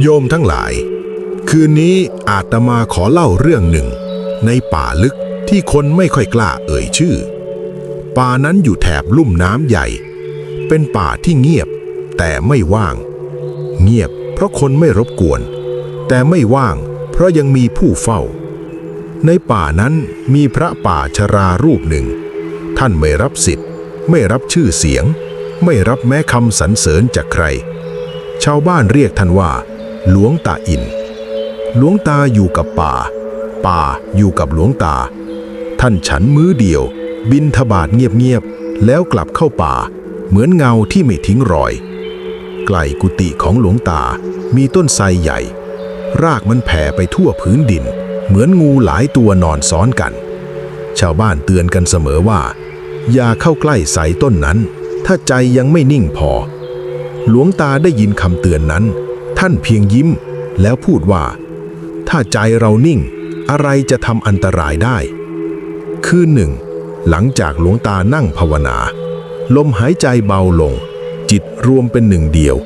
โยมทั้งหลาย คืนนี้อาตมาขอเล่าเรื่องหนึ่ง ในป่าลึกที่คนไม่ค่อยกล้าเอ่ยชื่อ ป่านั้นอยู่แถบลุ่มน้ำใหญ่ เป็นป่าที่เงียบ แต่ไม่ว่าง เงียบเพราะคนไม่รบกวน แต่ไม่ว่าง เพราะยังมีผู้เฝ้า ในป่านั้นมีพระป่าชรารูปหนึ่ง ท่านไม่รับสิทธิ์ ไม่รับชื่อเสียง ไม่รับแม้คำสรรเสริญจากใคร ชาวบ้านเรียกท่านว่า หลวงตาอิน หลวงตาอยู่กับป่า ป่าอยู่กับหลวงตา ท่านฉันมื้อเดียว บินทบาทเงียบๆ แล้วกลับเข้าป่า เหมือนเงาที่ไม่ทิ้งรอย ไกลกุฏิของหลวงตา มีต้นไทรใหญ่ รากมันแผ่ไปทั่วพื้นดิน เหมือนงูหลายตัวนอนซ้อนกัน ชาวบ้านเตือนกันเสมอว่า อย่าเข้าใกล้ไทรต้นนั้น ถ้าใจยังไม่นิ่งพอ หลวงตาได้ยินคำเตือนนั้น ท่านเพียงยิ้ม แล้วพูดว่า ถ้าใจเรานิ่ง อะไรจะทำอันตรายได้ คืนหนึ่ง หลังจากหลวงตานั่งภาวนา ลมหายใจเบาลง จิตรวมเป็นหนึ่งเดียว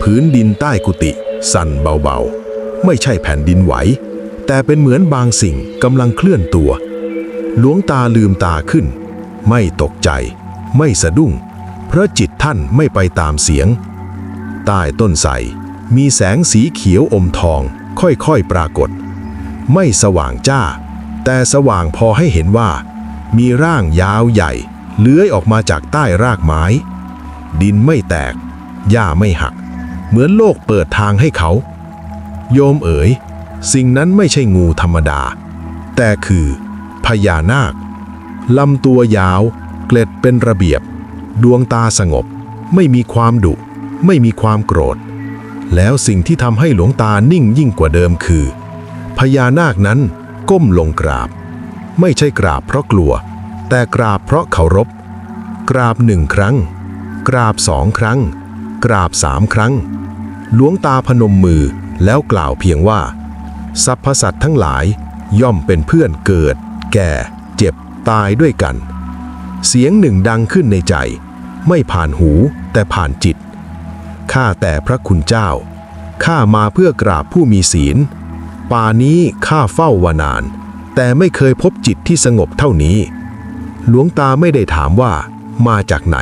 พื้นดินใต้กุฏิสั่นเบาๆ ไม่ใช่แผ่นดินไหว แต่เป็นเหมือนบางสิ่งกำลังเคลื่อนตัว หลวงตาลืมตาขึ้น ไม่ตกใจ ไม่สะดุ้ง เพราะจิตท่านไม่ไปตามเสียง ใต้ต้นไทร มีแสงสีเขียวอมทอง ค่อยๆปรากฏ ไม่สว่างจ้า แต่สว่างพอให้เห็นว่า มีร่างยาวใหญ่ เลื้อยออกมาจากใต้รากไม้ ดินไม่แตก หญ้าไม่หัก เหมือนโลกเปิดทางให้เขา โยมเอ๋ย สิ่งนั้นไม่ใช่งูธรรมดา แต่คือพญานาคลำตัวยาว เกล็ดเป็นระเบียบ ดวงตาสงบ ไม่มีความดุ ไม่มีความโกรธ แล้วสิ่งที่ทำให้หลวงตานิ่งยิ่งกว่าเดิมคือ พญานาคนั้นก้มลงกราบ ไม่ใช่กราบเพราะกลัว แต่กราบเพราะเคารพ กราบหนึ่งครั้ง กราบสองครั้ง กราบสามครั้ง หลวงตาพนมมือแล้วกล่าวเพียงว่าสรรพสัตว์ทั้งหลายย่อมเป็นเพื่อนเกิด แก่ เจ็บตายด้วยกัน เสียงหนึ่งดังขึ้นในใจ ไม่ผ่านหูแต่ผ่านจิต ข้าแต่พระคุณเจ้า ข้ามาเพื่อกราบผู้มีศีล ป่านี้ข้าเฝ้าวานาน แต่ไม่เคยพบจิตที่สงบเท่านี้ หลวงตาไม่ได้ถามว่า มาจากไหน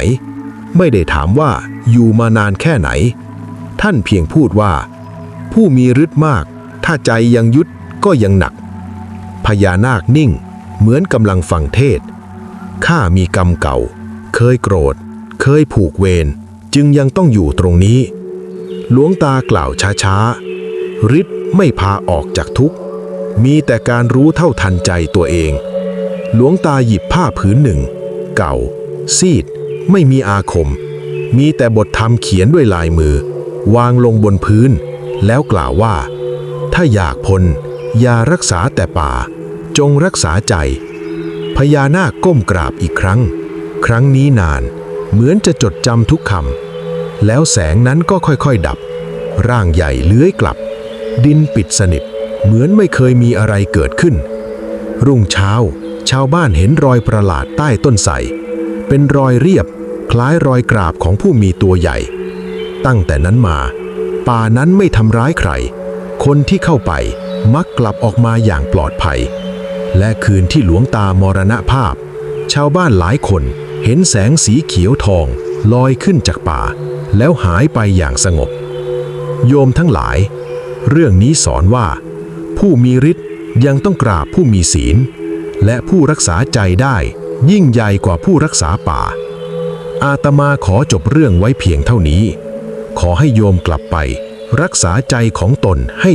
ไม่ได้ถามว่าอยู่มานานแค่ไหน ท่านเพียงพูดว่า ผู้มีฤทธิ์มาก ถ้าใจยังยุดก็ยังหนัก พญานาคนิ่ง เหมือนกำลังฟังเทศข้ามีกรรมเก่า เคยโกรธ เคยผูกเวร จึงยังต้องอยู่ตรงนี้ หลวงตากล่าวช้าๆฤทธิ์ไม่พาออกจากทุกข์ มีแต่การรู้เท่าทันใจตัวเอง หลวงตาหยิบผ้าผืนหนึ่ง เก่า ซีด ไม่มีอาคม มีแต่บทธรรมเขียนด้วยลายมือ วางลงบนพื้น แล้วกล่าวว่า ถ้าอยากพ้นอย่ารักษาแต่ป่า จงรักษาใจ พญานาคก้มกราบอีกครั้ง ครั้งนี้นาน เหมือนจะจดจำทุกคำแล้วแสงนั้นก็ค่อยๆดับ ร่างใหญ่เลื้อยกลับ ดินปิดสนิท เหมือนไม่เคยมีอะไรเกิดขึ้น รุ่งเช้า ชาวบ้านเห็นรอยประหลาดใต้ต้นไทรเป็นรอยเรียบ คล้ายรอยกราบของผู้มีตัวใหญ่ ตั้งแต่นั้นมา ป่านั้นไม่ทำร้ายใคร คนที่เข้าไปมักกลับออกมาอย่างปลอดภัย และคืนที่หลวงตามรณภาพ ชาวบ้านหลายคน เห็นแสงสีเขียวทองลอยขึ้นจากป่า แล้วหายไปอย่างสงบ โยมทั้งหลาย เรื่องนี้สอนว่า ผู้มีฤทธิ์ยังต้องกราบผู้มีศีล และผู้รักษาใจได้ยิ่งใหญ่กว่าผู้รักษาป่า อาตมาขอจบเรื่องไว้เพียงเท่านี้ ขอให้โยมกลับไป รักษาใจของตนให้